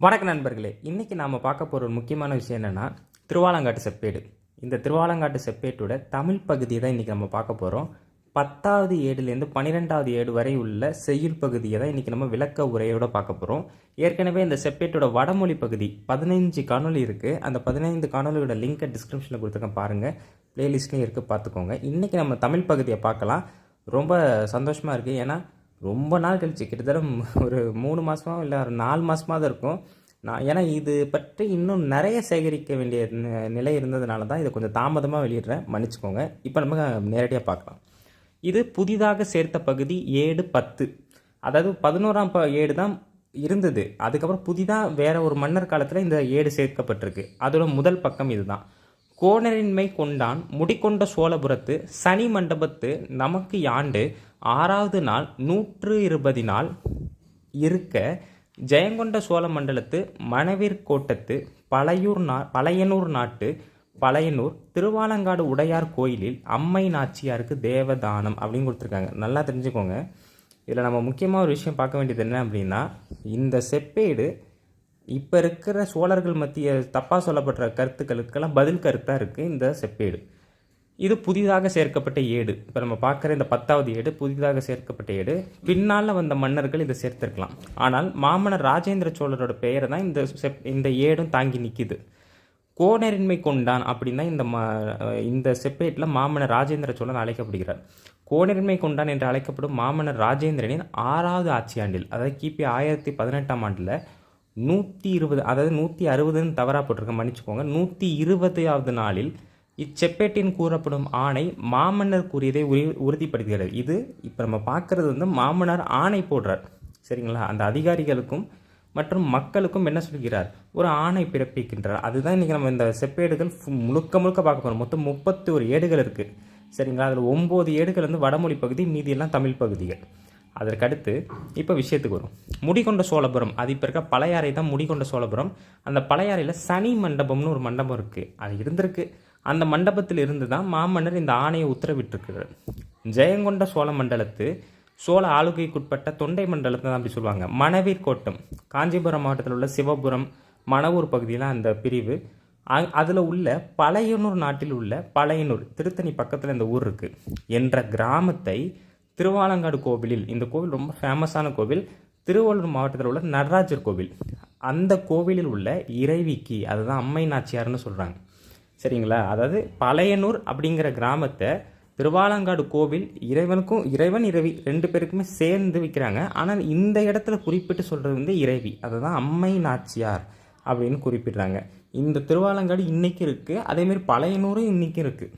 வணக்க நண்பர்களே. இன்றைக்கி நாம் பார்க்க போகிற ஒரு முக்கியமான விஷயம் என்னென்னா திருவாலங்காட்டு செப்பேடு. இந்த திருவாலங்காட்டு செப்பேட்டோட தமிழ் பகுதியை தான் இன்றைக்கி நம்ம பார்க்க போகிறோம் பத்தாவது ஏடுலேருந்து பன்னிரெண்டாவது ஏடு வரை உள்ள செய்யுள் பகுதியை தான் இன்றைக்கி நம்ம விளக்க உரையோடு பார்க்க போகிறோம் ஏற்கனவே இந்த செப்பேட்டோட வடமொழி பகுதி பதினைஞ்சு காணொலி இருக்குது அந்த பதினைந்து காணொலியோட லிங்க்கை டிஸ்கிரிப்ஷனில் கொடுத்துருக்கேன் பாருங்கள் ப்ளேலிஸ்ட்லேயும் இருக்குது பார்த்துக்கோங்க. இன்றைக்கி நம்ம தமிழ் பகுதியை பார்க்கலாம். ரொம்ப சந்தோஷமாக இருக்குது ஏன்னா ரொம்ப நாள் கழிச்சு கிட்டத்தட்ட ஒரு மூணு மாதமாக இல்லை ஒரு நாலு மாதமாக தான் இருக்கும். நான் ஏன்னா இது பற்றி இன்னும் நிறைய சேகரிக்க வேண்டிய நிலை இருந்ததுனால தான் இதை கொஞ்சம் தாமதமாக வெளியிடுறேன். மன்னிச்சுக்கோங்க. இப்போ நம்ம நேரடியாக பார்க்கலாம். இது புதிதாக சேர்த்த பகுதி ஏடு பத்து. அதாவது பதினோராம் ப ஏடு தான் இருந்தது. அதுக்கப்புறம் புதிதாக வேற ஒரு மன்னர் காலத்தில் இந்த ஏடு சேர்க்கப்பட்டிருக்கு. அதோட முதல் பக்கம் இதுதான். கோணரின்மை கொண்டான் முடிக்கொண்ட சோழபுரத்து சனி மண்டபத்து நமக்கு யாண்டு ஆறாவது நாள் நூற்று இருபது நாள் இருக்க ஜெயங்கொண்ட சோழ மண்டலத்து மணவீர் கோட்டத்து பழையூர் நா பழையனூர் நாட்டு பழையனூர் திருவாலங்காடு உடையார் கோயிலில் அம்மை நாச்சியாருக்கு தேவதானம் அப்படின்னு கொடுத்துருக்காங்க. நல்லா தெரிஞ்சுக்கோங்க. இதில் நம்ம முக்கியமாக ஒரு விஷயம் பார்க்க வேண்டியது என்ன அப்படின்னா இந்த செப்பேடு இப்போ இருக்கிற சோழர்கள் மத்திய தப்பாக சொல்லப்படுற கருத்துக்களுக்கெல்லாம் பதில் கருத்தாக இருக்குது இந்த செப்பேடு. இது புதிதாக சேர்க்கப்பட்ட ஏடு. இப்போ நம்ம பார்க்குற இந்த பத்தாவது ஏடு புதிதாக சேர்க்கப்பட்ட ஏடு. பின்னால் வந்த மன்னர்கள் இதை சேர்த்திருக்கலாம். ஆனால் மாமன்னர் ராஜேந்திர சோழரோட பெயரை தான் இந்த செப் இந்த ஏடும் தாங்கி நிற்கிது கோணரின்மை கொண்டான் அப்படின்னா இந்த மா இந்த செப்பேட்டில் மாமன்னர் ராஜேந்திர சோழன் அழைக்கப்படுகிறார். கோணரின்மை கொண்டான் என்று அழைக்கப்படும் மாமன்னர் ராஜேந்திரனின் ஆறாவது ஆட்சி ஆண்டில் அதாவது கிபி ஆயிரத்தி பதினெட்டாம் ஆண்டில் நூற்றி இருபது அதாவது நூற்றி அறுபதுன்னு தவறாக போட்டிருக்கேன் மன்னிச்சுக்கோங்க. நூற்றி இருபதாவது நாளில் இச்செப்பேட்டின் கூறப்படும் ஆணை மாமன்னர் கூறியதை உரி உறுதிப்படுத்துகிறது. இது இப்போ நம்ம பார்க்குறது வந்து மாமன்னர் ஆணை போடுறார். சரிங்களா? அந்த அதிகாரிகளுக்கும் மற்றும் மக்களுக்கும் என்ன சொல்கிறார்? ஒரு ஆணை பிறப்பிக்கின்றார். அதுதான் இன்றைக்கி நம்ம இந்த செப்பேடுகள் ஃபு- முழுக்க முழுக்க பார்க்க போகிறோம் மொத்தம் முப்பத்தி ஒரு ஏடுகள் இருக்குது சரிங்களா? அதில் ஒம்பது ஏடுகள் வந்து வடமொழி பகுதி மீதியெல்லாம் தமிழ் பகுதிகள். அதற்கடுத்து இப்போ விஷயத்துக்கு வரும். முடிகொண்ட சோழபுரம் அது இப்போ இருக்க பழையாறை தான் முடிகொண்ட சோழபுரம். அந்த பழையாறையில் சனி மண்டபம்னு ஒரு மண்டபம் இருக்குது அது இருந்திருக்கு. அந்த மண்டபத்தில் இருந்து தான் மாமன்னர் இந்த ஆணையை உத்தரவிட்டிருக்கிறார். ஜெயங்கொண்ட சோழ மண்டலத்து சோழ ஆளுகைக்குட்பட்ட தொண்டை மண்டலத்தை தான் அப்படி சொல்லுவாங்க. மணவீர் கோட்டம் காஞ்சிபுரம் மாவட்டத்தில் உள்ள சிவபுரம் மணவூர் பகுதியில் அந்த பிரிவு. அதில் உள்ள பழையனூர் நாட்டில் உள்ள பழையனூர் திருத்தணி பக்கத்தில் இந்த ஊர் இருக்குது என்ற கிராமத்தை திருவாலங்காடு கோவிலில் இந்த கோவில் ரொம்ப ஃபேமஸான கோவில் திருவள்ளூர் மாவட்டத்தில் உள்ள நடராஜர் கோவில். அந்த கோவிலில் உள்ள இறைவிக்கு அதுதான் அம்மை நாச்சியார்னு சொல்கிறாங்க சரிங்களா? அதாவது பழையனூர் அப்படிங்கிற கிராமத்தை திருவாலங்காடு கோவில் இறைவனுக்கும் இறைவன் இறைவி ரெண்டு பேருக்குமே சேர்ந்து வைக்கிறாங்க. ஆனால் இந்த இடத்துல குறிப்பிட்டு சொல்கிறது வந்து இறைவி. அதுதான் அம்மை நாச்சியார் அப்படின்னு குறிப்பிடுறாங்க. இந்த திருவாலங்காடு இன்றைக்கும் இருக்குது அதேமாரி பழையனூரும் இன்றைக்கும் இருக்குது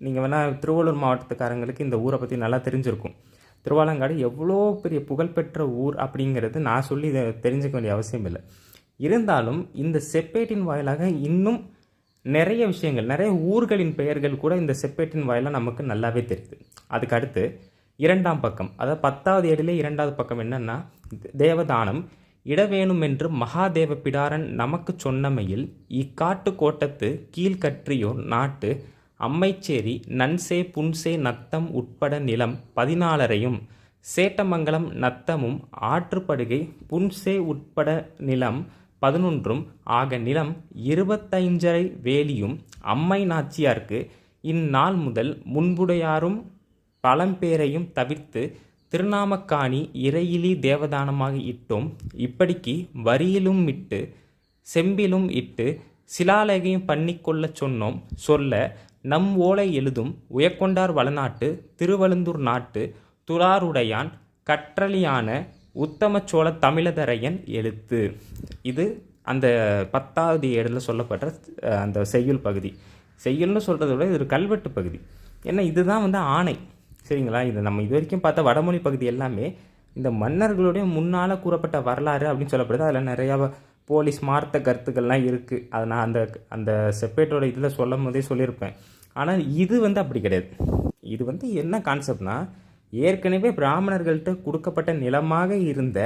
நீங்கள் வேணால் திருவள்ளூர் மாவட்டத்துக்காரங்களுக்கு இந்த ஊரை பற்றி நல்லா தெரிஞ்சிருக்கும். திருவாலங்காடு எவ்வளோ பெரிய புகழ்பெற்ற ஊர் அப்படிங்கிறது நான் சொல்லி இதை தெரிஞ்சுக்க வேண்டிய அவசியம் இல்லை. இருந்தாலும் இந்த செப்பேட்டின் வாயிலாக இன்னும் நிறைய விஷயங்கள் நிறைய ஊர்களின் பெயர்கள் கூட இந்த செப்பேட்டின் வாயிலாக நமக்கு நல்லாவே தெரியுது. அதுக்கு அடுத்து இரண்டாம் பக்கம் அதாவது பத்தாவது ஏடிலே இரண்டாவது பக்கம் என்னென்னா தேவதானம் இடவேணும் என்று மகாதேவ பிடாரன் நமக்கு சொன்னமையில் இக்காட்டு கோட்டத்து கீழ்கற்றியோர் நாட்டு அம்மைச்சேரி நன்சே புன்சே நத்தம் உட்பட நிலம் பதினாலரையும் சேட்டமங்கலம் நத்தமும் ஆற்றுப்படுகை புன்சே உட்பட நிலம் பதினொன்றும் ஆக நிலம் இருபத்தைஞ்சரை வேலியும் அம்மை நாச்சியார்க்கு இந்நாள் முதல் முன்புடையாரும் பழம்பேரையும் தவிர்த்து திருநாமக்காணி இறையிலி தேவதானமாக இட்டோம். இப்படிக்கு வரியிலும் இட்டு செம்பிலும் இட்டு சிலாலகையும் பண்ணிக்கொள்ளச் சொன்னோம். சொல்ல நம் ஓலை எழுதும் உயக்கொண்டார் வளநாட்டு திருவழுந்தூர் நாட்டு துளாருடையான் கற்றலியான உத்தம சோழ தமிழதரையன் எழுத்து. இது அந்த பத்தாவது ஏடில் சொல்லப்பட்ட அந்த செய்யுள் பகுதி. செய்யுள்னு சொல்கிறத விட இது ஒரு கல்வெட்டு பகுதி. ஏன்னா இதுதான் வந்து ஆணை. சரிங்களா? இது நம்ம இது வரைக்கும் பார்த்த வடமொழி பகுதி எல்லாமே இந்த மன்னர்களுடைய முன்னால் கூறப்பட்ட வரலாறு அப்படின்னு சொல்லப்படுது. அதில் நிறையா போலீஸ் மார்த்த கருத்துக்கள்லாம் இருக்குது அதை நான் அந்த அந்த செப்பேட்டோட இதில் சொல்லும் போதே சொல்லியிருப்பேன் ஆனால் இது வந்து அப்படி கிடையாது. இது வந்து என்ன கான்செப்ட்னா ஏற்கனவே பிராமணர்கள்ட்ட கொடுக்கப்பட்ட நிலமாக இருந்த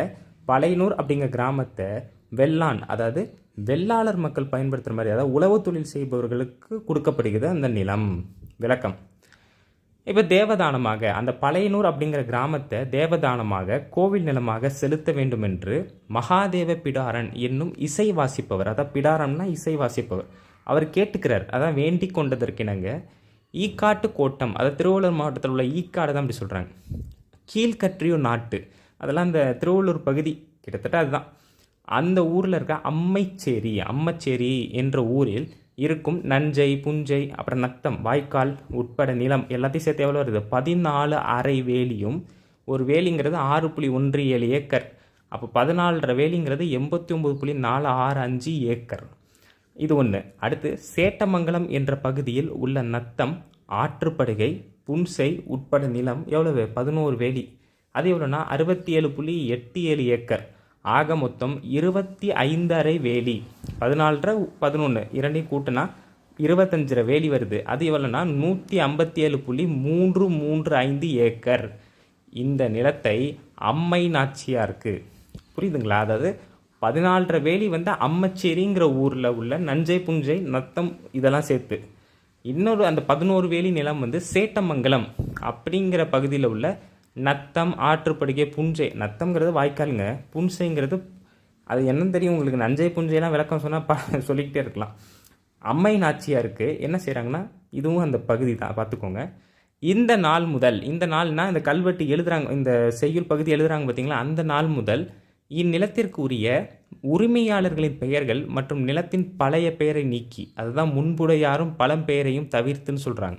பழையனூர் அப்படிங்கிற கிராமத்தை வெள்ளான் அதாவது வெள்ளாளர் மக்கள் பயன்படுத்துகிற மாதிரி அதாவது உழவு தொழில் செய்பவர்களுக்கு கொடுக்கப்படுகிறது அந்த நிலம் விளக்கம். இப்போ தேவதானமாக அந்த பழையனூர் அப்படிங்கிற கிராமத்தை தேவதானமாக கோவில் நிலமாக செலுத்த வேண்டும் என்று மகாதேவ பிடாரன் என்னும் இசை வாசிப்பவர் அதான் பிடாரம்னா இசை வாசிப்பவர் அவர் கேட்டுக்கிறார். அதான் வேண்டி கொண்டதற்கிணங்க ஈக்காட்டு கோட்டம் அதாவது திருவள்ளூர் மாவட்டத்தில் உள்ள ஈக்காடு தான் அப்படி சொல்கிறாங்க கீழ்கற்றியூர் நாட்டு அதெல்லாம் அந்த திருவள்ளூர் பகுதி கிட்டத்தட்ட அதுதான். அந்த ஊரில் இருக்க அம்மைச்சேரி அம்மச்சேரி என்ற ஊரில் இருக்கும் நஞ்சை புஞ்சை அப்புறம் நத்தம் வாய்க்கால் உட்பட நிலம் எல்லாத்தையும் சேர்த்து எவ்வளோ வருது? பதினாலு அரை வேலியும். ஒரு வேலிங்கிறது ஆறு புள்ளி ஒன்று ஏழு ஏக்கர். அப்போ பதினாலரை வேலிங்கிறது எண்பத்தி ஒம்பது புள்ளி நாலு ஆறு அஞ்சு ஏக்கர். இது ஒன்று அடுத்து சேட்டமங்கலம் என்ற பகுதியில் உள்ள நத்தம் ஆற்றுப்படுகை புன்சை உட்பட நிலம் எவ்வளவு? பதினோரு வேலி. அது எவ்வளோனா அறுபத்தி ஏழு புள்ளி எட்டு ஏழு ஏக்கர். ஆக மொத்தம் இருபத்தி ஐந்தரை வேலி. பதினாலரை பதினொன்று இரண்டையும் கூட்டினா இருபத்தஞ்சரை வேலி வருது. அது எவ்வளோனா நூற்றி ஐம்பத்தி ஏழு புள்ளி மூன்று மூன்று ஐந்து ஏக்கர். இந்த நிலத்தை அம்மை நாச்சியாருக்கு. புரியுதுங்களா? அதாவது பதினாலரை வேலி வந்து அம்மச்சேரிங்கிற ஊரில் உள்ள நஞ்சை புஞ்சை நத்தம் இதெல்லாம் சேர்த்து. இன்னொரு அந்த பதினோரு வேலி நிலம் வந்து சேட்டமங்கலம் அப்படிங்கிற பகுதியில் உள்ள நத்தம் ஆற்றுப்படுகை புஞ்சை. நத்தம்ங்கிறது வாய்க்காலுங்க. புன்சைங்கிறது அது என்னன்னு தெரியும் உங்களுக்கு. நஞ்சை புஞ்சையெல்லாம் விளக்கம் சொன்னால் ப சொல்லிக்கிட்டே இருக்கலாம். அம்மை இருக்குது என்ன செய்கிறாங்கன்னா இதுவும் அந்த பகுதி தான் பார்த்துக்கோங்க. இந்த நாள் முதல் இந்த நாள்னால் இந்த கல்வெட்டு எழுதுகிறாங்க இந்த செய்யுள் பகுதி எழுதுகிறாங்க பார்த்தீங்களா? அந்த நாள் முதல் இந்நிலத்திற்கு உரிய உரிமையாளர்களின் பெயர்கள் மற்றும் நிலத்தின் பழைய பெயரை நீக்கி அதுதான் முன்புடையாரும் பழம்பெயரையும் தவிர்த்துன்னு சொல்கிறாங்க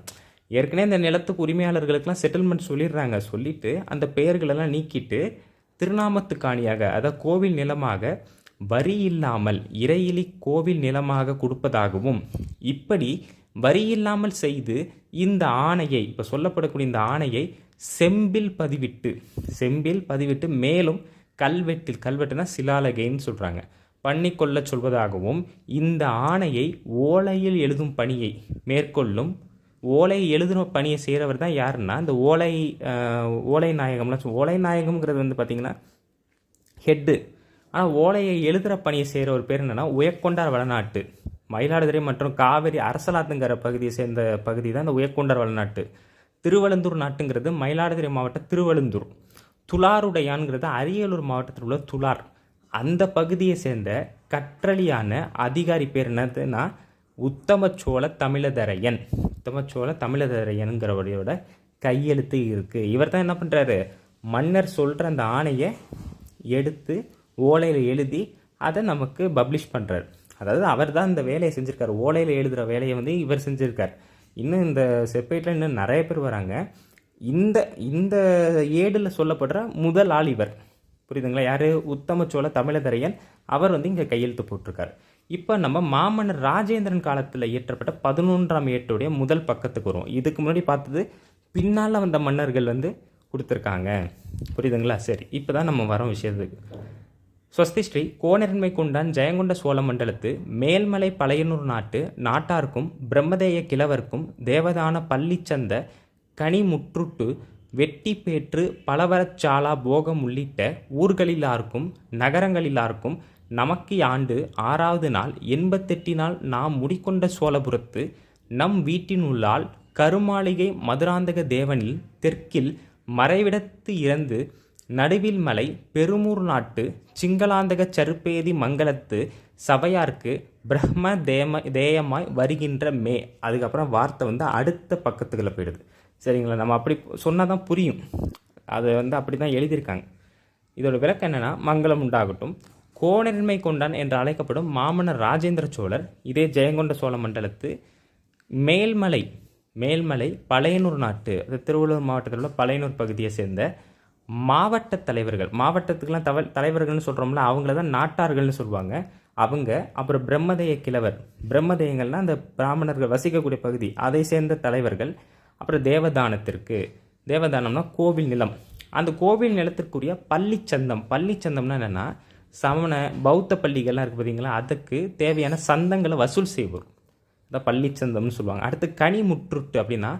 ஏற்கனவே இந்த நிலத்துக்கு உரிமையாளர்களுக்கெல்லாம் செட்டில்மெண்ட் சொல்லிடுறாங்க. சொல்லிட்டு அந்த பெயர்களெல்லாம் நீக்கிட்டு திருநாமத்து காணியாக அதாவது கோவில் நிலமாக வரி இல்லாமல் இறையிலி கோவில் நிலமாக கொடுப்பதாகவும் இப்படி வரி இல்லாமல் செய்து இந்த ஆணையை இப்போ சொல்லப்படக்கூடிய இந்த ஆணையை செம்பில் பதிவிட்டு செம்பில் பதிவிட்டு மேலும் கல்வெட்டில் கல்வெட்டுனா சிலாலகைன்னு சொல்கிறாங்க பண்ணிக்கொள்ள சொல்வதாகவும் இந்த ஆணையை ஓலையில் எழுதும் பணியை மேற்கொள்ளும் ஓலை எழுதுன பணியை செய்கிறவர் தான் யாருன்னா இந்த ஓலை ஓலை நாயகம்லாம் ஓலை நாயகம்ங்கிறது வந்து பார்த்திங்கன்னா ஹெட்டு ஆனால் ஓலையை எழுதுகிற பணியை செய்கிற ஒரு பேர் என்னென்னா உயக்கொண்டார் வளநாட்டு. மயிலாடுதுறை மற்றும் காவிரி அரசலாத்துங்கிற பகுதியை சேர்ந்த பகுதி தான் இந்த உயக்கொண்டார் வளநாட்டு. திருவழுந்தூர் நாட்டுங்கிறது மயிலாடுதுறை மாவட்டம் திருவழுந்தூர். துளாருடையான்ங்கிறது அரியலூர் மாவட்டத்தில் உள்ள துளார். அந்த பகுதியை சேர்ந்த கற்றலியான அதிகாரி பேர் என்னதுன்னா உத்தமச்சோழ தமிழதரையன். உத்தமச்சோழ தமிழதரையனுங்கிறவரையோட கையெழுத்து இருக்குது இவர் தான் என்ன பண்ணுறாரு மன்னர் சொல்கிற அந்த ஆணையை எடுத்து ஓலையில் எழுதி அதை நமக்கு பப்ளிஷ் பண்ணுறாரு அதாவது அவர் தான் இந்த வேலையை செஞ்சுருக்கார். ஓலையில் எழுதுகிற வேலையை வந்து இவர் செஞ்சுருக்கார். இன்னும் இந்த செப்பேட்டில் இன்னும் நிறைய பேர் வராங்க. இந்த இந்த ஏடில் சொல்லப்படுற முதல் ஆள் இவர். புரியுதுங்களா? யார்? உத்தமச்சோழ தமிழதரையன். அவர் வந்து இங்கே கையெழுத்து போட்டிருக்கார். இப்போ நம்ம மாமன்னர் ராஜேந்திரன் காலத்தில் இயற்றப்பட்ட பதினொன்றாம் ஏட்டுடைய முதல் பக்கத்துக்கு வரும். இதுக்கு முன்னாடி பார்த்தது பின்னால் வந்த மன்னர்கள் வந்து கொடுத்துருக்காங்க. புரியுதுங்களா? சரி இப்போ தான் நம்ம வரோம் விஷயத்துக்கு. ஸ்வஸ்தி ஸ்ரீ கோணெருண்மை கொண்டான் ஜெயங்கொண்ட சோழ மண்டலத்து மேல்மலை பழையனூர் நாட்டு நாட்டார்க்கும் பிரம்மதேய கிழவர்க்கும் தேவதான பள்ளிச்சந்த கனிமுற்றுட்டு வெட்டிப்பேற்று பலவரச்சாலா போகம் உள்ளிட்ட ஊர்களிலார்க்கும் நகரங்களிலார்க்கும் நமக்கு ஆண்டு ஆறாவது நாள் எண்பத்தெட்டி நாள் நாம் முடிக்கொண்ட சோழபுரத்து நம் வீட்டினுள்ளால் கருமாளிகை மதுராந்தக தேவனில் தெற்கில் மறைவிடத்து இறந்து நடுவில் மலை பெருமூர் நாட்டு சிங்களாந்தக சருப்பேதி மங்கலத்து சபையார்க்கு பிரம்ம தேம தேயமாய் வருகின்ற மே. அதுக்கப்புறம் வார்த்தை வந்து அடுத்த பக்கத்துக்குள்ள போயிடுது. சரிங்களா? நம்ம அப்படி சொன்னால் தான் புரியும். அதை வந்து அப்படி தான் எழுதியிருக்காங்க. இதோட விளக்கம் என்னன்னா மங்களம் உண்டாகட்டும். கோணெருமை கொண்டான் என்று அழைக்கப்படும் மாமன்னர் ராஜேந்திர சோழர் இதே ஜெயங்கொண்ட சோழ மண்டலத்து மேல்மலை மேல்மலை பழையனூர் நாட்டு அது திருவள்ளூர் மாவட்டத்தில் உள்ள பழையனூர் பகுதியை சேர்ந்த மாவட்ட தலைவர்கள். மாவட்டத்துக்கெல்லாம் தவ தலைவர்கள்னு சொல்கிறோம்ல அவங்கள தான் நாட்டார்கள்னு சொல்லுவாங்க. அவங்க அப்புறம் பிரம்மதேய கிழவர். பிரம்மதேயங்கள்னா அந்த பிராமணர்கள் வசிக்கக்கூடிய பகுதி. அதை சேர்ந்த தலைவர்கள். அப்புறம் தேவதானத்திற்கு. தேவதானம்னா கோவில் நிலம். அந்த கோவில் நிலத்திற்குரிய பள்ளிச்சந்தம். பள்ளிச்சந்தம்னா என்னென்னா சமண பௌத்த பள்ளிகள்லாம் இருக்குது பார்த்தீங்களா அதுக்கு தேவையான சந்தங்களை வசூல் செய்வோர். அதான் பள்ளிச்சந்தம்னு சொல்லுவாங்க. அடுத்து கனி முற்றுட்டு அப்படின்னா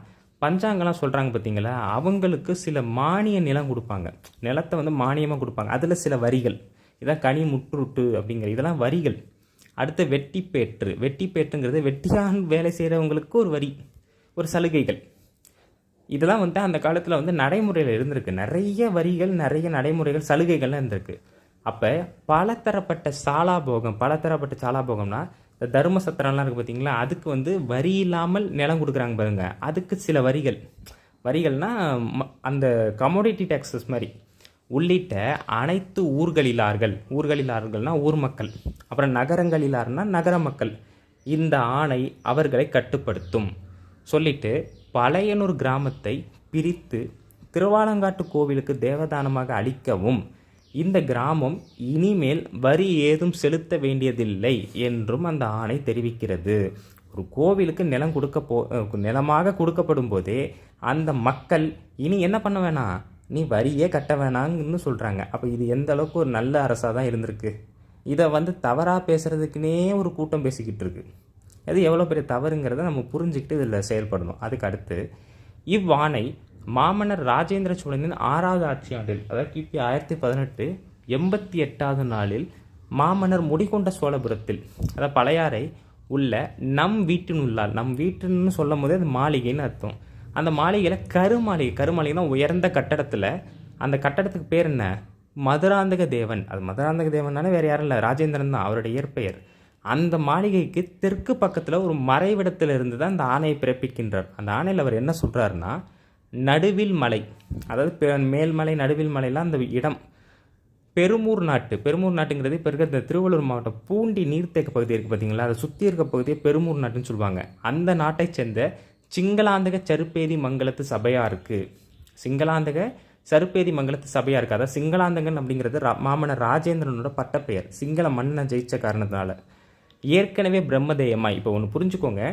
பஞ்சாங்கலாம் சொல்கிறாங்க பார்த்தீங்களா அவங்களுக்கு சில மானிய நிலம் கொடுப்பாங்க. நிலத்தை வந்து மானியமாக கொடுப்பாங்க. அதில் சில வரிகள். இதான் கனி முற்றுட்டு அப்படிங்கிற இதெல்லாம் வரிகள். அடுத்து வெட்டிப்பேற்று வெட்டிப்பேற்றுங்கிறது வெட்டியான் வேலை செய்கிறவங்களுக்கு ஒரு வரி ஒரு சலுகைகள். இதெல்லாம் வந்து அந்த காலத்தில் வந்து நடைமுறையில் இருந்திருக்கு. நிறைய வரிகள் நிறைய நடைமுறைகள் சலுகைகள்லாம் இருந்திருக்கு. அப்போ பலதரப்பட்ட சாலாபோகம் பலதரப்பட்ட சாலாபோகம்னா இந்த தர்ம சத்திரம்லாம் இருக்குது பார்த்தீங்களா அதுக்கு வந்து வரி இல்லாமல் நிலம் கொடுக்குறாங்க பாருங்க. அதுக்கு சில வரிகள். வரிகள்னால் ம- அந்த கமோடிட்டி டேக்ஸஸ் மாதிரி. உள்ளிட்ட அனைத்து ஊர்களிலார்கள் ஊர்களிலார்கள்னால் ஊர் மக்கள். அப்புறம் நகரங்களிலார்னா நகர மக்கள். இந்த ஆணை அவர்களை கட்டுப்படுத்தும். சொல்லிட்டு பழையனூர் கிராமத்தை பிரித்து திருவாலங்காட்டு கோவிலுக்கு தேவதானமாக அளிக்கவும் இந்த கிராமம் இனிமேல் வரி ஏதும் செலுத்த வேண்டியதில்லை என்றும் அந்த ஆணை தெரிவிக்கிறது. ஒரு கோவிலுக்கு நிலம் கொடுக்க போ நிலமாக கொடுக்கப்படும் போதே அந்த மக்கள் இனி என்ன பண்ண வேணாம் நீ வரியே கட்ட வேணாங்கன்னு சொல்கிறாங்க அப்போ இது எந்த அளவுக்கு ஒரு நல்ல அரசாக தான் இருந்திருக்கு. இதை வந்து தவறாக பேசுகிறதுக்குனே ஒரு கூட்டம் பேசிக்கிட்டு இருக்கு. அது எவ்வளோ பெரிய தவறுங்கிறத நம்ம புரிஞ்சுக்கிட்டு இதில் செயல்படணும். அதுக்கு அடுத்து இவ்வாணை மாமன்னர் ராஜேந்திர சோழனின் ஆறாவது ஆட்சியாண்டில் அதாவது கிபி ஆயிரத்தி பதினெட்டு எண்பத்தி எட்டாவது நாளில் மாமன்னர் முடிகொண்ட சோழபுரத்தில் அதாவது பழையாறை உள்ள நம் வீட்டினுள்ளால் நம் வீட்டுன்னு சொல்லும் போதே அது மாளிகைன்னு அர்த்தம். அந்த மாளிகையில் கருமாளிகை கருமாளிகைனா உயர்ந்த கட்டடத்தில் அந்த கட்டடத்துக்கு பேர் என்ன? மதுராந்தக தேவன். அது மதுராந்தக தேவன்னாலே வேறு யாரும் இல்லை. ராஜேந்திரன் தான் அவருடைய இயற்பெயர். அந்த மாளிகைக்கு தெற்கு பக்கத்தில் ஒரு மறைவிடத்தில் இருந்து தான் அந்த ஆணையை பிறப்பிக்கின்றார். அந்த ஆணையில் அவர் என்ன சொல்கிறாருன்னா நடுவில் மலை. அதாவது மேல்மலை நடுவில் மலைலாம் அந்த இடம். பெருமூர் நாட்டு. பெருமூர் நாட்டுங்கிறது இப்போ இருக்கிற இந்த திருவள்ளூர் மாவட்டம் பூண்டி நீர்த்தேக்க பகுதி இருக்குது பார்த்தீங்களா அதை சுற்றி இருக்க பகுதியை பெருமூர் நாட்டுன்னு சொல்லுவாங்க. அந்த நாட்டை சேர்ந்த சிங்களாந்தக சருப்பேதி மங்கலத்து சபையாக இருக்குது சிங்களாந்தக சருப்பேதி மங்கலத்து சபையாக இருக்குது அதாவது சிங்களாந்தகன் அப்படிங்கிறது மாமன்னர் ராஜேந்திரனோட பட்டப்பெயர். சிங்கள மன்னன் ஜெயித்த காரணத்தினால ஏற்கனவே பிரம்மதேயமாய். இப்போ ஒன்று புரிஞ்சுக்கோங்க.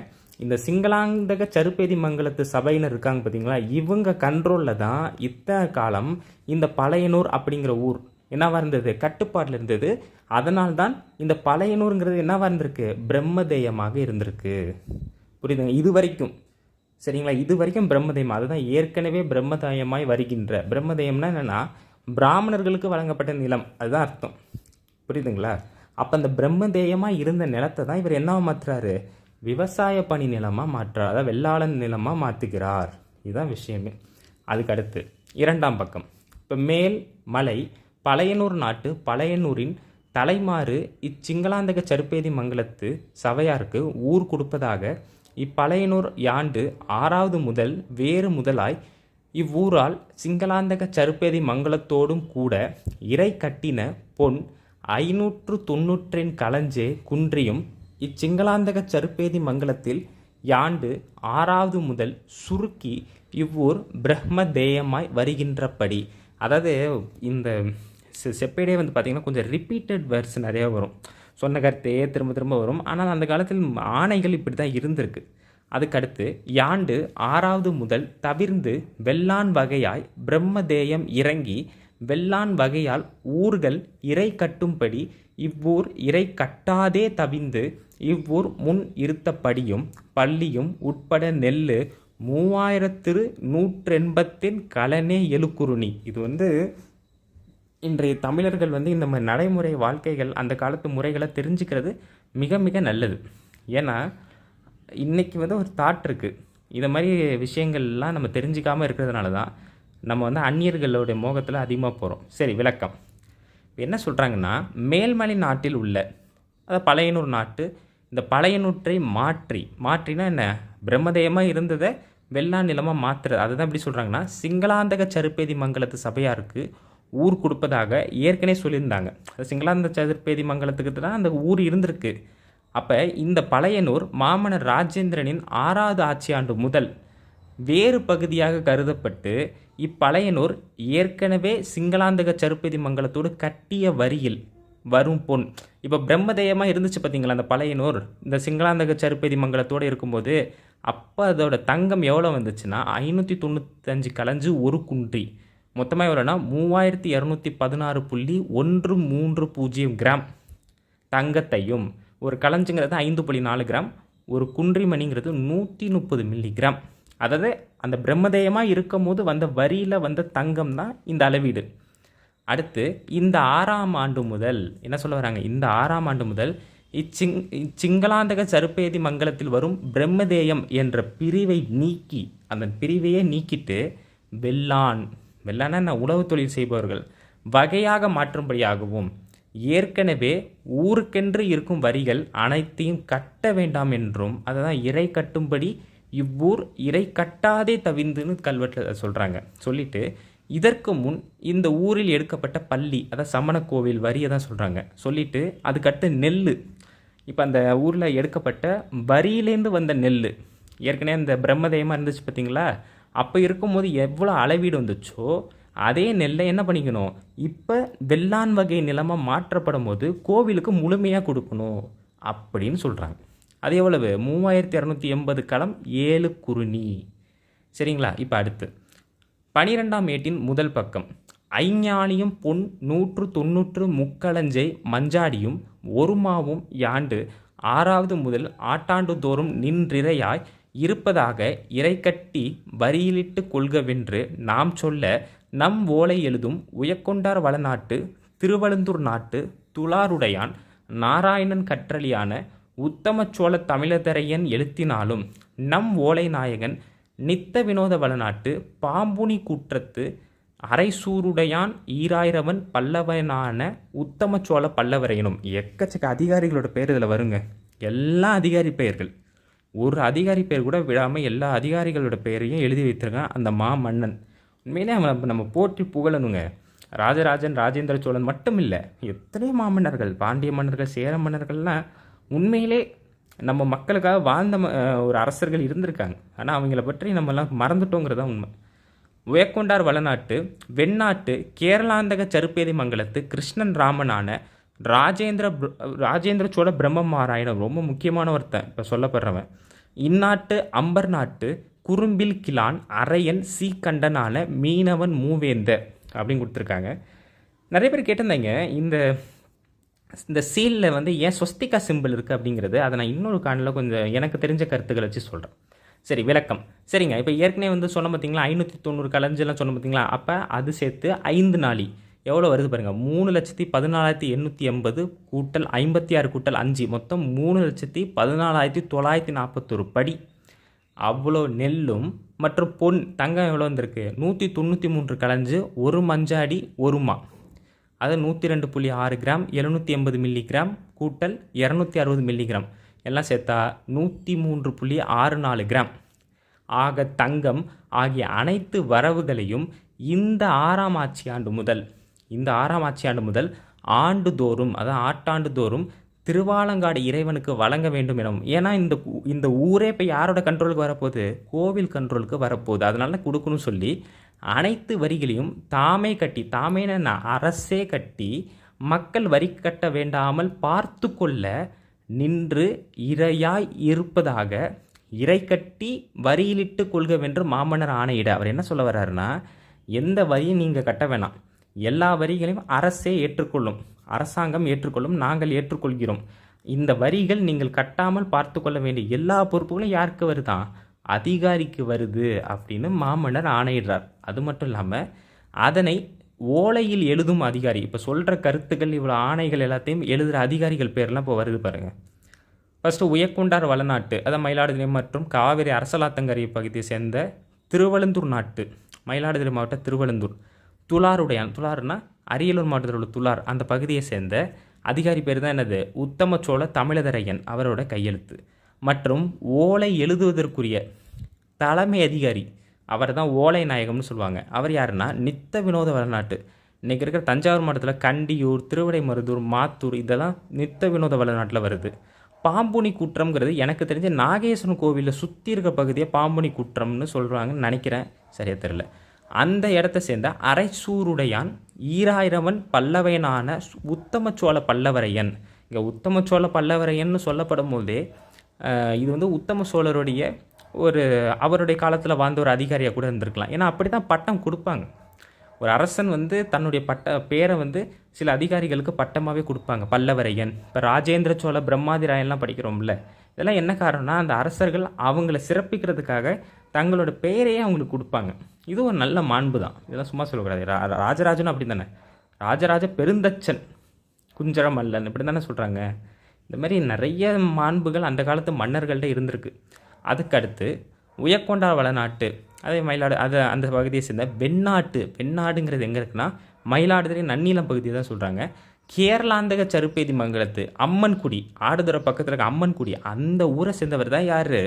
இந்த சிங்களாந்தக சருப்பேதி மங்கலத்து சபையினர் இருக்காங்க பார்த்தீங்களா இவங்க கண்ட்ரோலில் தான் இத்தனை காலம் இந்த பழையனூர் அப்படிங்கிற ஊர் என்னவாக இருந்தது? கட்டுப்பாட்டில் இருந்தது. அதனால்தான் இந்த பழையனூருங்கிறது என்னவாக இருந்திருக்கு? பிரம்மதேயமாக இருந்திருக்கு. புரியுதுங்க? இது வரைக்கும். சரிங்களா? இது வரைக்கும் பிரம்மதேயம். அதுதான் ஏற்கனவே பிரம்மதேயமாய் வருகின்ற. பிரம்மதேயம்னா என்னென்னா பிராமணர்களுக்கு வழங்கப்பட்ட நிலம். அதுதான் அர்த்தம். புரியுதுங்களா? அப்போ அந்த பிரம்மதேயமாக இருந்த நிலத்தை தான் இவர் என்னவா மாற்றுறாரு விவசாய பணி நிலமாக மாற்றார் அதாவது வெள்ளாளன் நிலமாக மாற்றுகிறார் இதுதான் விஷயமே. அதுக்கு அடுத்து இரண்டாம் பக்கம். இப்போ மேல் மலை பழையனூர் நாட்டு பழையனூரின் தலைமாறு இச்சிங்களாந்தக சருப்பேதி மங்கலத்து சபையாருக்கு ஊர் கொடுப்பதாக இப்பழையனூர் யாண்டு ஆறாவது முதல் வேறு முதலாய் இவ்வூரால் சிங்களாந்தக சருப்பேதி மங்கலத்தோடும் கூட இறை கட்டின பொன் ஐநூற்று தொன்னூற்றின் களஞ்சே குன்றியும் இச்சிங்களாந்தக சருப்பேதி மங்கலத்தில் யாண்டு ஆறாவது முதல் சுருக்கி இவ்வூர் பிரம்மதேயமாய் வருகின்றபடி. அதாவது இந்த செ- செப்பேடே வந்து பார்த்திங்கன்னா கொஞ்சம் ரிப்பீட்டட் வேர்ட்ஸ் நிறைய வரும். சொன்ன கருத்தையே திரும்ப திரும்ப வரும். ஆனால் அந்த காலத்தில் ஆணைகள் இப்படி தான் இருந்திருக்கு. அதுக்கடுத்து யாண்டு ஆறாவது முதல் தவிர்ந்து வெள்ளான் வகையாய் பிரம்மதேயம் இறங்கி வெள்ளான் வகையால் ஊர்கள் இறை கட்டும்படி இவ்வூர் இறை கட்டாதே தவிந்து இவ்வூர் முன் இருத்தபடியும் பள்ளியும் உட்பட நெல் மூவாயிரத்திரு நூற்றெண்பத்தின் கலனே எழுக்குருணி. இது வந்து இன்றைய தமிழர்கள் வந்து இந்த மாதிரி நடைமுறை வாழ்க்கைகள் அந்த காலத்து முறைகளை தெரிஞ்சுக்கிறது மிக மிக நல்லது. ஏன்னா இன்றைக்கி வந்து ஒரு தாட் இருக்குது இதை மாதிரி விஷயங்கள்லாம் நம்ம தெரிஞ்சுக்காமல் இருக்கிறதுனால தான் நம்ம வந்து அந்நியர்களுடைய மோகத்தில் அதிகமாக போகிறோம் சரி விளக்கம். என்ன சொல்கிறாங்கன்னா மேல்மலை நாட்டில் உள்ள அதாவது பழையனூர் நாட்டு இந்த பழையனூற்றை மாற்றி மாற்றினா என்ன? பிரம்மதேயமாக இருந்ததை வெள்ளா நிலமாக மாற்றுறது அதுதான் எப்படி சொல்கிறாங்கன்னா சிங்களாந்தக சருப்பேதி மங்கலத்து சபையாருக்கு ஊர் கொடுப்பதாக ஏற்கனவே சொல்லியிருந்தாங்க. அது சிங்களாந்த சதுர்பேதி மங்கலத்துக்கு தான் அந்த ஊர் இருந்திருக்கு. அப்போ இந்த பழையனூர் மாமன்னர் ராஜேந்திரனின் ஆறாவது ஆட்சியாண்டு முதல் வேறு பகுதியாக கருதப்பட்டு இப்பழையனூர் ஏற்கனவே சிங்களாந்தக சருப்பதி மங்கலத்தோடு கட்டிய வரியில் வரும் பொன். இப்போ பிரம்மதேயமாக இருந்துச்சு பார்த்தீங்களா அந்த பழையனூர் இந்த சிங்களாந்தக சருப்பதி மங்கலத்தோடு இருக்கும்போது அப்போ அதோட தங்கம் எவ்வளோ வந்துச்சுன்னா ஐநூற்றி தொண்ணூத்தஞ்சு கலைஞ்சு ஒரு குன்றி. மொத்தமாக எவ்வளோனா மூவாயிரத்தி இரநூத்தி பதினாறு புள்ளி ஒன்று மூன்று பூஜ்ஜியம் கிராம் தங்கத்தையும். ஒரு களஞ்சுங்கிறது ஐந்து புள்ளி நாலு கிராம் ஒரு குன்றிமணிங்கிறது நூற்றி முப்பது மில்லி கிராம். அதாவது அந்த பிரம்மதேயமாக இருக்கும் போது வந்த வரியில் வந்த தங்கம் தான் இந்த அளவீடு. அடுத்து இந்த ஆறாம் ஆண்டு முதல் என்ன சொல்ல வராங்க? இந்த ஆறாம் ஆண்டு முதல் இச்சிங் இச்சிங்களாந்தக சருப்பேதி மங்கலத்தில் வரும் பிரம்மதேயம் என்ற பிரிவை நீக்கி அந்த பிரிவையே நீக்கிட்டு வெள்ளான் வெள்ளானா என்ன? உழவு தொழில் செய்பவர்கள். வகையாக மாற்றும்படியாகவும் ஏற்கனவே ஊருக்கென்று இருக்கும் வரிகள் அனைத்தையும் கட்ட வேண்டாம் என்றும் அதை தான் இறை கட்டும்படி இவ்வூர் இறை கட்டாதே தவிர்ந்துன்னு கல்வெட்டில் சொல்கிறாங்க சொல்லிட்டு இதற்கு முன் இந்த ஊரில் எடுக்கப்பட்ட பள்ளி அதாவது சமண கோவில் வரியை தான் சொல்கிறாங்க சொல்லிட்டு அதுக்கடுத்து நெல் இப்போ அந்த ஊரில் எடுக்கப்பட்ட வரியிலேருந்து வந்த நெல் ஏற்கனவே அந்த பிரம்மதேயமாக இருந்துச்சு பார்த்தீங்களா அப்போ இருக்கும்போது எவ்வளோ அளவீடு வந்துச்சோ அதே நெல்லை என்ன பண்ணிக்கணும்? இப்போ வெள்ளான் வகை நிலமாக மாற்றப்படும் போது கோவிலுக்கு முழுமையாக கொடுக்கணும் அப்படின்னு சொல்கிறாங்க அது எவ்வளவு? மூவாயிரத்தி இரநூத்தி எண்பது களம் ஏழு குறுநி சரிங்களா? இப்போ அடுத்து. பனிரெண்டாம் ஏட்டின் முதல் பக்கம். ஐஞானியும் பொன் நூற்று தொன்னூற்று முக்களஞ்சை மஞ்சாடியும் ஒருமாவும் யாண்டு ஆறாவது முதல் ஆட்டாண்டு தோறும் நின்றிரையாய் இருப்பதாக இறைக்கட்டி வரியிலிட்டு கொள்கவென்று நாம் சொல்ல நம் ஓலை எழுதும் உயக்கொண்டார் வளநாட்டு திருவழுந்தூர் நாட்டு துளாருடையான் நாராயணன் கற்றலியான உத்தம சோழ தமிழதரையன் எழுத்தினாலும் நம் ஓலை நாயகன் நித்த வினோத வளநாட்டு பாம்புனி கூற்றத்து அரைசூருடையான் ஈராயிரவன் பல்லவனான உத்தம சோழ பல்லவரையனும். எக்கச்சக்க அதிகாரிகளோட பேர் இதில் வருங்க. எல்லா அதிகாரி பெயர்கள். ஒரு அதிகாரி பேர் கூட விடாமல் எல்லா அதிகாரிகளோட பெயரையும் எழுதி வைத்திருக்கான் அந்த மா மன்னன் உண்மையிலே அவனை நம்ம போற்றி புகழணுங்க. ராஜராஜன் ராஜேந்திர சோழன் மட்டும் இல்லை எத்தனையோ மாமன்னர்கள் பாண்டிய மன்னர்கள் சேர மன்னர்கள்லாம் உண்மையிலே நம்ம மக்களுக்காக வாழ்ந்த ம- ஒரு அரசர்கள் இருந்திருக்காங்க. ஆனால் அவங்கள பற்றி நம்மலாம் மறந்துட்டோங்கிறது தான் உண்மை. உயக்கொண்டார் வளநாட்டு வெண்ணாட்டு கேரளாந்தக சருப்பேதி மங்கலத்து கிருஷ்ணன் ராமனான ராஜேந்திர ராஜேந்திர சோழ பிரம்மமாராயணம் ரொம்ப முக்கியமான ஒருத்தன் இப்போ சொல்லப்படுறவன். இந்நாட்டு அம்பர் நாட்டு குறும்பில் கிளான் அரையன் சீக்கண்டனான மீனவன் மூவேந்த அப்படின்னு கொடுத்துருக்காங்க. நிறைய பேர் கேட்டிருந்தாங்க இந்த இந்த சீலில் வந்து ஏன் ஸ்வஸ்திகா சிம்பிள் இருக்குது அப்படிங்கிறது அதை நான் இன்னொரு காணில் கொஞ்சம் எனக்கு தெரிஞ்ச கருத்துக்களை வச்சு சொல்கிறேன் சரி விளக்கம். சரிங்க இப்போ ஏற்கனவே வந்து சொன்ன பார்த்தீங்களா ஐநூற்றி தொண்ணூறு கலஞ்செல்லாம் சொன்ன பார்த்தீங்களா அப்போ அது சேர்த்து ஐந்து நாளி. எவ்வளோ வருது பாருங்கள் மூணு லட்சத்தி பதினாலாயிரத்தி எண்ணூற்றி எண்பது கூட்டல் ஐம்பத்தி ஆறு கூட்டல் அஞ்சு. மொத்தம் மூணு லட்சத்தி பதினாலாயிரத்தி தொள்ளாயிரத்தி நாற்பத்தொரு படி. அவ்வளோ நெல்லும் மற்றும் பொன் தங்கம் எவ்வளோ வந்திருக்கு? நூற்றி தொண்ணூற்றி மூன்று கலஞ்சு ஒரு மஞ்சாடி ஒரு மா. அது நூற்றி ரெண்டு புள்ளி ஆறு கிராம் எழுநூற்றி எண்பது மில்லிகிராம் கூட்டல் இரநூத்தி அறுபது மில்லிகிராம். எல்லாம் சேர்த்தா நூற்றி மூன்று புள்ளி ஆறு நாலு கிராம். ஆக தங்கம் ஆகிய அனைத்து வரவுகளையும் இந்த ஆறாம் ஆட்சி ஆண்டு முதல் இந்த ஆறாம் ஆட்சி ஆண்டு முதல் ஆண்டுதோறும் அதான் ஆட்டாண்டு தோறும் திருவாலங்காடு இறைவனுக்கு வழங்க வேண்டும் எனவும் ஏன்னா இந்த இந்த ஊரே இப்போ யாரோட கண்ட்ரோலுக்கு வரப்போகுது? கோவில் கண்ட்ரோலுக்கு வரப்போகுது. அதனால கொடுக்கணும்னு சொல்லி அனைத்து வரிகளையும் தாமே கட்டி தாமேன அரசே கட்டி மக்கள் வரி கட்ட வேண்டாமல் பார்த்து கொள்ள நின்று இரையாய் இருப்பதாக இறை கட்டி வரியிலிட்டு கொள்கவென்று மாமன்னர் ஆணையிட. அவர் என்ன சொல்ல வர்றாருன்னா எந்த வரியும் நீங்கள் கட்ட வேணாம். எல்லா வரிகளையும் அரசே ஏற்றுக்கொள்ளும். அரசாங்கம் ஏற்றுக்கொள்ளும் நாங்கள் ஏற்றுக்கொள்கிறோம். இந்த வரிகள் நீங்கள் கட்டாமல் பார்த்து கொள்ள வேண்டிய எல்லா பொறுப்புகளும் யாருக்கு வருதான் அதிகாரிக்கு வருது அப்படின்னு மாமன்னர் ஆணையிடுறார். அது மட்டும் இல்லாமல் அதனை ஓலையில் எழுதும் அதிகாரி இப்போ சொல்கிற கருத்துக்கள் இவ்வளோ ஆணைகள் எல்லாத்தையும் எழுதுகிற அதிகாரிகள் பேர்லாம் இப்போ வருது பாருங்கள் ஃபஸ்ட்டு உயக்குண்டார் வளநாட்டு அதான் மயிலாடுதுறை மற்றும் காவிரி அரசலாத்தங்கரை பகுதியை சேர்ந்த திருவழுந்தூர் நாட்டு மயிலாடுதுறை மாவட்டம் திருவழுந்தூர் துளாருடைய துளார்னா அரியலூர் மாவட்டத்தில் உள்ள துளார் அந்த பகுதியை சேர்ந்த அதிகாரி பேர் தான் என்னது? உத்தம சோழ தமிழதரையன் அவரோட கையெழுத்து. மற்றும் ஓலை எழுதுவதற்குரிய தலைமை அதிகாரி. அவர் தான் ஓலை நாயகம்னு சொல்லுவாங்க. அவர் யாருன்னா நித்த வினோத வளநாட்டு இன்றைக்கி இருக்கிற தஞ்சாவூர் மாவட்டத்தில் கண்டியூர் திருவிடைமருதூர் மாத்தூர் இதெல்லாம் நித்த வினோத வளநாட்டில் வருது. பாம்புனி குற்றம்ங்கிறது எனக்கு தெரிஞ்ச நாகேஸ்வரன் கோவிலில் சுற்றி இருக்க பகுதியை பாம்புனி குற்றம்னு சொல்கிறாங்கன்னு நினைக்கிறேன். சரியாக தெரில அந்த இடத்த சேர்ந்த அரைச்சூருடையான் ஈராயிரவன் பல்லவையனான உத்தமச்சோழ பல்லவரையன். இங்கே உத்தமச்சோழ பல்லவரையன்னு சொல்லப்படும் போதே இது வந்து உத்தம சோழருடைய ஒரு அவருடைய காலத்தில் வாழ்ந்த ஒரு அதிகாரியாக கூட இருந்திருக்கலாம். ஏன்னா அப்படி தான் பட்டம் கொடுப்பாங்க. ஒரு அரசன் வந்து தன்னுடைய பட்ட பேரை வந்து சில அதிகாரிகளுக்கு பட்டமாகவே கொடுப்பாங்க. பல்லவரையன் இப்போ ராஜேந்திர சோழ பிரம்மாதி ராயன்லாம் படிக்கிறோம்ல. இதெல்லாம் என்ன காரணம்னா அந்த அரசர்கள் அவங்கள சிறப்பிக்கிறதுக்காக தங்களோட பெயரையே அவங்களுக்கு கொடுப்பாங்க. இது ஒரு நல்ல மாண்பு தான் இதெல்லாம் சும்மா சொல்லக்கூடாது. ரா- ராஜராஜனும் அப்படி தானே ராஜராஜ பெருந்தச்சன் குஞ்சர மல்லன் இப்படி தானே சொல்கிறாங்க இந்த மாதிரி நிறைய மாண்புகள் அந்த காலத்து மன்னர்கள்ட்ட இருந்திருக்கு. அதுக்கடுத்து உயக்கொண்டா வளநாட்டு அதே மயிலாடு அதை அந்த பகுதியை சேர்ந்த வெண்ணாட்டு வெண்ணாடுங்கிறது எங்கே இருக்குன்னா மயிலாடுதுறை நன்னிலம் பகுதியை தான் சொல்கிறாங்க கேரளாந்தக சருப்பேதி மங்கலத்து அம்மன்குடி ஆடுதுறை பக்கத்தில் இருக்க அம்மன்குடி அந்த ஊரை சேர்ந்தவர் தான் யார்?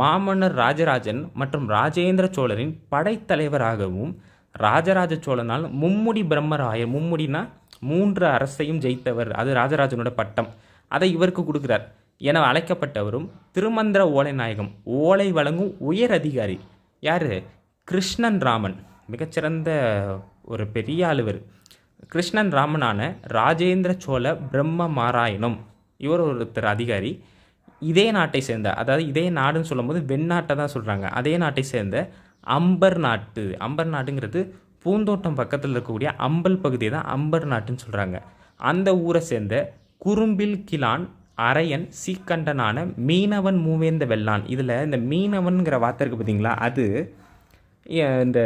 மாமன்னர் ராஜராஜன் மற்றும் ராஜேந்திர சோழரின் படைத்தலைவராகவும் ராஜராஜ சோழனால் மும்முடி பிரம்மராயர் மும்முடினா மூன்று அரசையும் ஜெயித்தவர் அது ராஜராஜனோட பட்டம். அதை இவருக்கு கொடுக்குறார். என அழைக்கப்பட்டவரும் திருமந்திர ஓலை நாயகம் ஓலை வழங்கும் உயர் அதிகாரி. யார்? கிருஷ்ணன் ராமன். மிகச்சிறந்த ஒரு பெரிய ஆளுவர். கிருஷ்ணன் ராமனான ராஜேந்திர சோழ பிரம்ம மாராயணம் இவர் ஒருத்தர் அதிகாரி. இதே நாட்டை சேர்ந்த அதாவது இதே நாடுன்னு சொல்லும்போது வெண்ணாட்டை தான் சொல்கிறாங்க அதே நாட்டை சேர்ந்த அம்பர் நாட்டு அம்பர் நாட்டுங்கிறது பூந்தோட்டம் பக்கத்தில் இருக்கக்கூடிய அம்பல் பகுதியை தான் அம்பர் நாட்டுன்னு சொல்கிறாங்க அந்த ஊரை சேர்ந்த குறும்பில் கிலான் அரையன் சீக்கண்டனான மீனவன் மூவேந்த வெள்ளான். இதில் இந்த மீனவன்கிற வார்த்தை இருக்குது பார்த்தீங்களா அது இந்த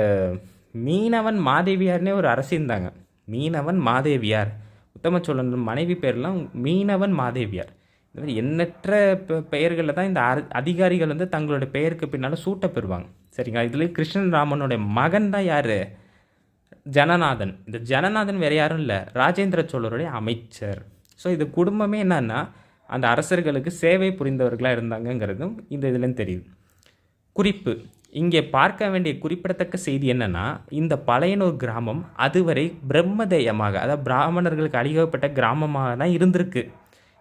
மீனவன் மாதேவியார்னே ஒரு அரசு இருந்தாங்க. மீனவன் மாதேவியார். உத்தமச்சோழன் மனைவி பேர்லாம் மீனவன் மாதேவியார். இந்த மாதிரி எண்ணற்ற பெ- பெயர்களில் தான் இந்த அதிகாரிகள் வந்து தங்களோட பெயருக்கு பின்னால் சூட்ட பெறுவாங்க. சரிங்களா? இதில் கிருஷ்ணன் ராமனுடைய மகன் தான் யார்? ஜனநாதன். இந்த ஜனநாதன் வேறு யாரும் இல்லை. ராஜேந்திர சோழருடைய அமைச்சர். ஸோ இது குடும்பமே என்னன்னா அந்த அரசர்களுக்கு சேவை புரிந்தவர்களாக இருந்தாங்கங்கிறதும் இந்த இதுலேருந்து தெரியுது. குறிப்பு இங்கே பார்க்க வேண்டிய குறிப்பிடத்தக்க செய்தி என்னன்னா இந்த பழையனூர் கிராமம் அதுவரை பிரம்மதேயமாக அதாவது பிராமணர்களுக்கு அழிக்கப்பட்ட கிராமமாக தான் இருந்திருக்கு.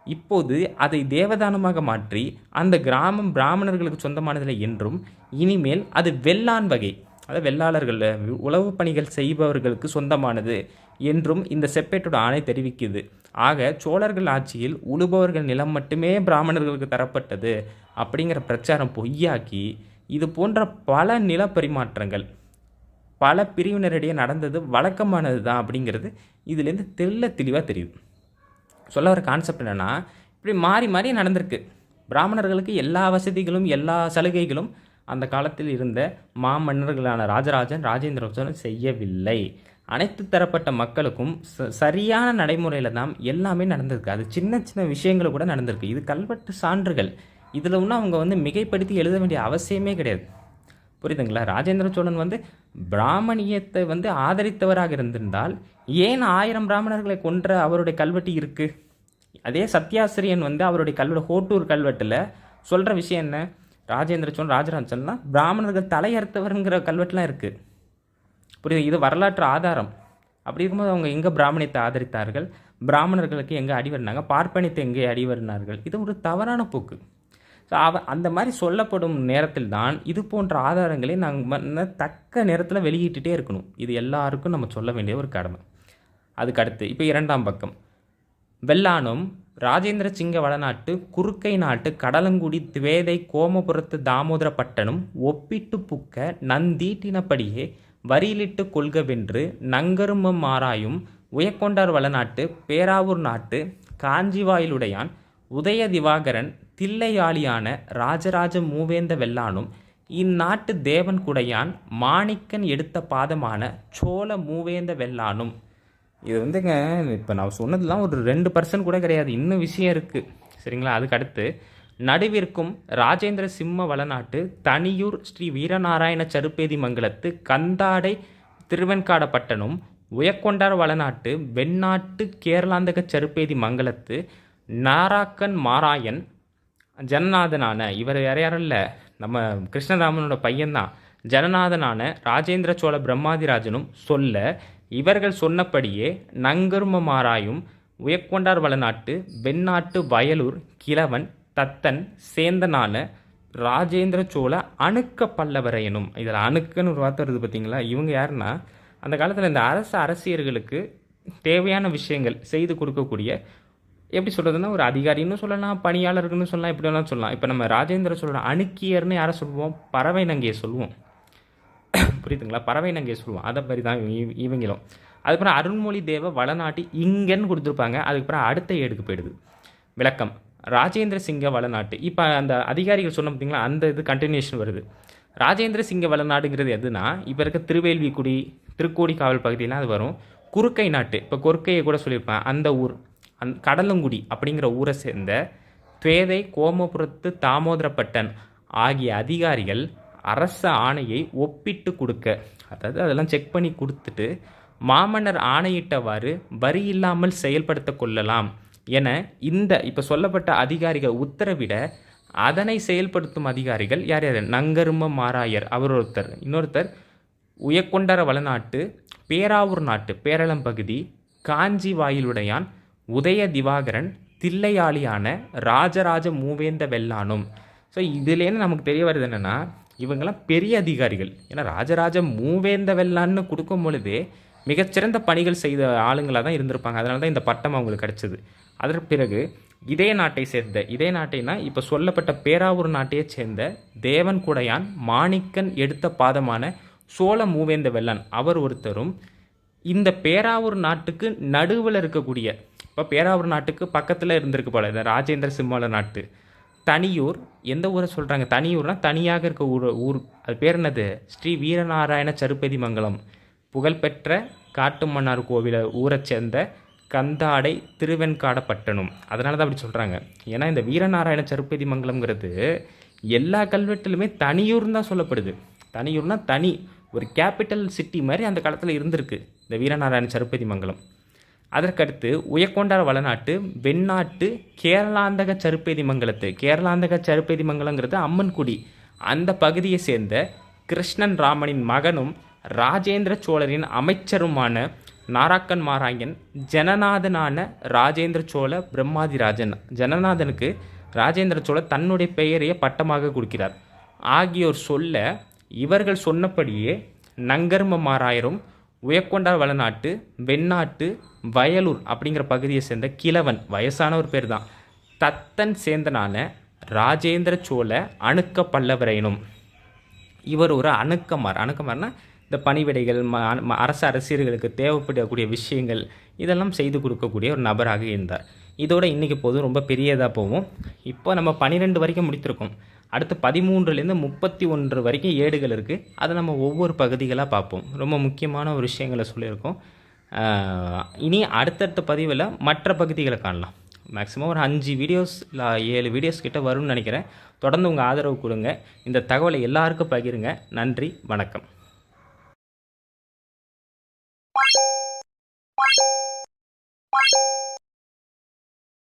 இப்போது அதை தேவதானமாக மாற்றி அந்த கிராமம் பிராமணர்களுக்கு சொந்தமானதில்லை என்றும் இனிமேல் அது வெள்ளான் வகை அதாவது வெள்ளாளர்கள் உளவு பணிகள் செய்பவர்களுக்கு சொந்தமானது என்றும் இந்த செப்பேட்டோட ஆணை தெரிவிக்குது. ஆக சோழர்கள் ஆட்சியில் உழுபவர்கள் நிலம் மட்டுமே பிராமணர்களுக்கு தரப்பட்டது அப்படிங்கிற பிரச்சாரம் பொய்யாக்கி இது போன்ற பல நில பரிமாற்றங்கள் பல பிரிவினரிடையே நடந்தது வழக்கமானது தான் அப்படிங்கிறது இதுலேருந்து தெள்ள தெளிவாக தெரியுது. சொல்ல வர கான்செப்ட் என்னென்னா இப்படி மாறி மாறி நடந்திருக்கு. பிராமணர்களுக்கு எல்லா வசதிகளும் எல்லா சலுகைகளும் அந்த காலத்தில் இருந்த மாமன்னர்களான ராஜராஜன் ராஜேந்திர சோழன் செய்யவில்லை. அனைத்து தரப்பட்ட மக்களுக்கும் ச- சரியான நடைமுறையில் தான் எல்லாமே நடந்திருக்கு. அது சின்ன சின்ன விஷயங்கள் கூட நடந்திருக்கு. இது கல்வெட்டு சான்றுகள். இதில் ஒன்றும் அவங்க வந்து மிகைப்படுத்தி எழுத வேண்டிய அவசியமே கிடையாது. புரியுதுங்களா? ராஜேந்திர சோழன் வந்து பிராமணியத்தை வந்து ஆதரித்தவராக இருந்திருந்தால் ஏன் ஆயிரம் பிராமணர்களை கொன்ற அவருடைய கல்வெட்டு இருக்குது அதே சத்யாசிரியன் வந்து அவருடைய கல்வெட்டு ஹோட்டூர் கல்வெட்டில் சொல்கிற விஷயம் என்ன? ராஜேந்திர சோழன் ராஜராஜன்லாம் பிராமணர்கள் தலையறுத்தவருங்கிற கல்வெட்டுலாம் இருக்குது புரியுது? இது வரலாற்று ஆதாரம். அப்படி இருக்கும்போது அவங்க எங்கே பிராமணியத்தை ஆதரித்தார்கள்? பிராமணர்களுக்கு எங்கே அடிவரினாங்க? பார்ப்பனியத்தை எங்கே அடிவரினார்கள்? இது ஒரு தவறான போக்கு. ஸோ அவ அந்த மாதிரி சொல்லப்படும் நேரத்தில் தான் இது போன்ற ஆதாரங்களை நாங்கள் தக்க நேரத்தில் வெளியிட்டுட்டே இருக்கணும். இது எல்லாருக்கும் நம்ம சொல்ல வேண்டிய ஒரு கடமை. அதுக்கு அடுத்து இப்போ இரண்டாம் பக்கம். வெள்ளானும் ராஜேந்திர சிங்க வளநாட்டு குறுக்கை நாட்டு கடலங்குடி துவேதை கோமபுரத்து தாமோதர பட்டனும் ஒப்பிட்டு புக்க நந்தீட்டினபடியே வரியிலிட்டு கொள்கவென்று நங்கருமம் மாறாயும் உயக்கொண்டார் வளநாட்டு பேராவூர் நாட்டு காஞ்சிவாயிலுடையான் உதய திவாகரன் தில்லையாளியான ராஜராஜ மூவேந்த வெள்ளானும் இந்நாட்டு தேவன் குடையான் மாணிக்கன் எடுத்த பாதமான சோழ மூவேந்த வெள்ளானும். இது வந்துங்க இப்போ நான் சொன்னதுலாம் ஒரு ரெண்டு பர்சன்ட் கூட கிடையாது. இன்னும் விஷயம் இருக்குது சரிங்களா? அதுக்கு அடுத்து நடுவிற்கும் ராஜேந்திர சிம்ம வளநாட்டு தனியூர் ஸ்ரீ வீரநாராயண சருப்பேதி மங்கலத்து கந்தாடை திருவெண்காடப்பட்டனும் உயக்கொண்டார் வளநாட்டு வெண்ணாட்டு கேரளாந்தக சருப்பேதி மங்கலத்து நாராக்கன் மாராயன் ஜனநாதனான இவர் வேற யாரும் இல்லை நம்ம கிருஷ்ணராமனோட பையன்தான். ஜனநாதனான ராஜேந்திர சோழ பிரம்மாதிராஜனும் சொல்ல இவர்கள் சொன்னபடியே நங்கருமமாராயும் உயக்கொண்டார் வளநாட்டு வெண்ணாட்டு வயலூர் கிழவன் தத்தன் சேந்தனான ராஜேந்திர சோழ அணுக்க பல்லவரையனும். இதில் அணுக்கன்னு ஒரு வார்த்தை வருது பார்த்தீங்களா? இவங்க யாருன்னா அந்த காலத்தில் இந்த அரசு அரசியர்களுக்கு தேவையான விஷயங்கள் செய்து கொடுக்கக்கூடிய எப்படி சொல்கிறதுனா ஒரு அதிகாரின்னு சொல்லலாம் பணியாளர்கள்னு சொல்லலாம் எப்படி வேணாலும் சொல்லலாம். இப்போ நம்ம ராஜேந்திர சோழ அணுக்கியர்னு யாரை சொல்லுவோம்? பறவை நங்கையை சொல்லுவோம். புரியுதுங்களா? பறவை நங்கையை சொல்லுவோம். அதை மாதிரி தான் இவ- இவங்களும். அதுக்கப்புறம் அருண்மொழி தேவ வளநாட்டி இங்கன்னு கொடுத்துருப்பாங்க. அதுக்கப்புறம் அடுத்த ஏடுக்கு போயிடுது. விளக்கம். ராஜேந்திர சிங்க வளநாட்டு. இப்போ அந்த அதிகாரிகள் சொன்ன பார்த்தீங்களா அந்த இது கண்டினியூஷன் வருது. ராஜேந்திர சிங்க வளநாடுங்கிறது எதுனா இப்போ இருக்க திருவேல்விக்குடி திருக்கோடி காவல் பகுதியெலாம் அது வரும். குறுக்கை நாட்டு இப்போ குறுக்கையை கூட சொல்லியிருப்பேன். அந்த ஊர் அந் கடலங்குடி அப்படிங்கிற ஊரை சேர்ந்த துவேதை கோமபுரத்து தாமோதரப்பட்டன் ஆகிய அதிகாரிகள் அரச ஆணையை ஒப்பிட்டு கொடுக்க அதாவது அதெல்லாம் செக் பண்ணி கொடுத்துட்டு மாமன்னர் ஆணையிட்டவாறு வரி இல்லாமல் செயல்படுத்த கொள்ளலாம். என இந்த இப்போ சொல்லப்பட்ட அதிகாரிகள் உத்தரவிட அதனை செயல்படுத்தும் அதிகாரிகள் யார் யார்? நங்கரும மாராயர் அவர் ஒருத்தர் இன்னொருத்தர் உயக்கொண்டர வளநாட்டு பேராவூர் நாட்டு பேரளம் பகுதி காஞ்சி வாயிலுடையான் உதய திவாகரன் தில்லையாளியான ராஜராஜ மூவேந்த வெள்ளானும். ஸோ இதுலேருந்து நமக்கு தெரிய வருது என்னென்னா இவங்கெல்லாம் பெரிய அதிகாரிகள். ஏன்னா ராஜராஜ மூவேந்த வெள்ளான்னு கொடுக்கும் பொழுதே மிகச்சிறந்த பணிகள் செய்த ஆளுங்களாக தான் இருந்திருப்பாங்க. அதனால தான் இந்த பட்டம் அவங்களுக்கு கிடச்சிது. அதற்கு பிறகு இதே நாட்டை சேர்ந்த இதே நாட்டைனா இப்போ சொல்லப்பட்ட பேராவூர் நாட்டையைச் சேர்ந்த தேவன் குடையான் மாணிக்கன் எடுத்த பாதமான சோழ மூவேந்த வெள்ளன் அவர் ஒருத்தரும் இந்த பேராவூர் நாட்டுக்கு நடுவில் இருக்கக்கூடிய இப்போ பேராவூர் நாட்டுக்கு பக்கத்தில் இருந்திருக்கு போல இந்த ராஜேந்திர சிம்மல நாட்டு தனியூர் எந்த ஊரை சொல்கிறாங்க தனியூர்னால் தனியாக இருக்க ஊர் ஊர் அது பேர் என்னது? ஸ்ரீ வீரநாராயண சருப்பதி மங்கலம். புகழ்பெற்ற காட்டுமன்னார் கோவிலை ஊரை சேர்ந்த கந்தாடை திருவெண்காடப்பட்டணம். அதனால தான் அப்படி சொல்கிறாங்க ஏன்னா இந்த வீரநாராயண சருப்பதி மங்கலம்ங்கிறது எல்லா கல்வெட்டிலுமே தனியூர்னு தான் சொல்லப்படுது. தனியூர்னா தனி ஒரு கேபிட்டல் சிட்டி மாதிரி அந்த காலத்தில் இருந்திருக்கு இந்த வீரநாராயண சருப்பதி மங்கலம். அதற்கடுத்து உயக்கொண்டார வளநாட்டு வெண்ணாட்டு கேரளாந்தக சருப்பேதி மங்கலத்து கேரளாந்தக சருப்பேதி மங்கலங்கிறது அம்மன்குடி. அந்த பகுதியை சேர்ந்த கிருஷ்ணன் ராமனின் மகனும் ராஜேந்திர சோழரின் அமைச்சருமான நாராக்கன் மாராயன் ஜனநாதனான ராஜேந்திர சோழ பிரம்மாதிராஜன். ஜனநாதனுக்கு ராஜேந்திர சோழ தன்னுடைய பெயரையே பட்டமாக கொடுக்கிறார். ஆகியோர் சொல்ல இவர்கள் சொன்னபடியே நங்கர்ம மாராயரும் உயக்கொண்டார் வளநாட்டு வெண்ணாட்டு வயலூர் அப்படிங்கிற பகுதியை சேர்ந்த கிழவன் வயசான ஒரு பேர் தான் தத்தன் சேர்ந்தனான ராஜேந்திர சோழ அணுக்க பல்லவரையனும் இவர் ஒரு அணுக்கமார். அணுக்கமார்னா இந்த பணிவிடைகள் ம அரசு அரசியல்களுக்கு தேவைப்படக்கூடிய விஷயங்கள் இதெல்லாம் செய்து கொடுக்கக்கூடிய ஒரு நபராக இருந்தார். இதோட இன்றைக்கி போதும் ரொம்ப பெரியதாக போகும். இப்போ நம்ம பன்னிரெண்டு வரைக்கும் முடித்திருக்கோம். அடுத்து பதிமூன்றுலேருந்து முப்பத்தி ஒன்று வரைக்கும் ஏடுகள் இருக்குது அதை நம்ம ஒவ்வொரு பகுதிகளாக பார்ப்போம். ரொம்ப முக்கியமான ஒரு விஷயங்களை சொல்லியிருக்கோம். இனி அடுத்தடுத்த பதிவில் மற்ற பகுதிகளை காணலாம். மேக்ஸிமம் ஒரு அஞ்சு வீடியோஸ் இல்லை ஏழு வீடியோஸ் கிட்டே வரும்னு நினைக்கிறேன். தொடர்ந்து உங்கள் ஆதரவு கொடுங்க. இந்த தகவலை எல்லாருக்கும் பகிருங்க. நன்றி வணக்கம்.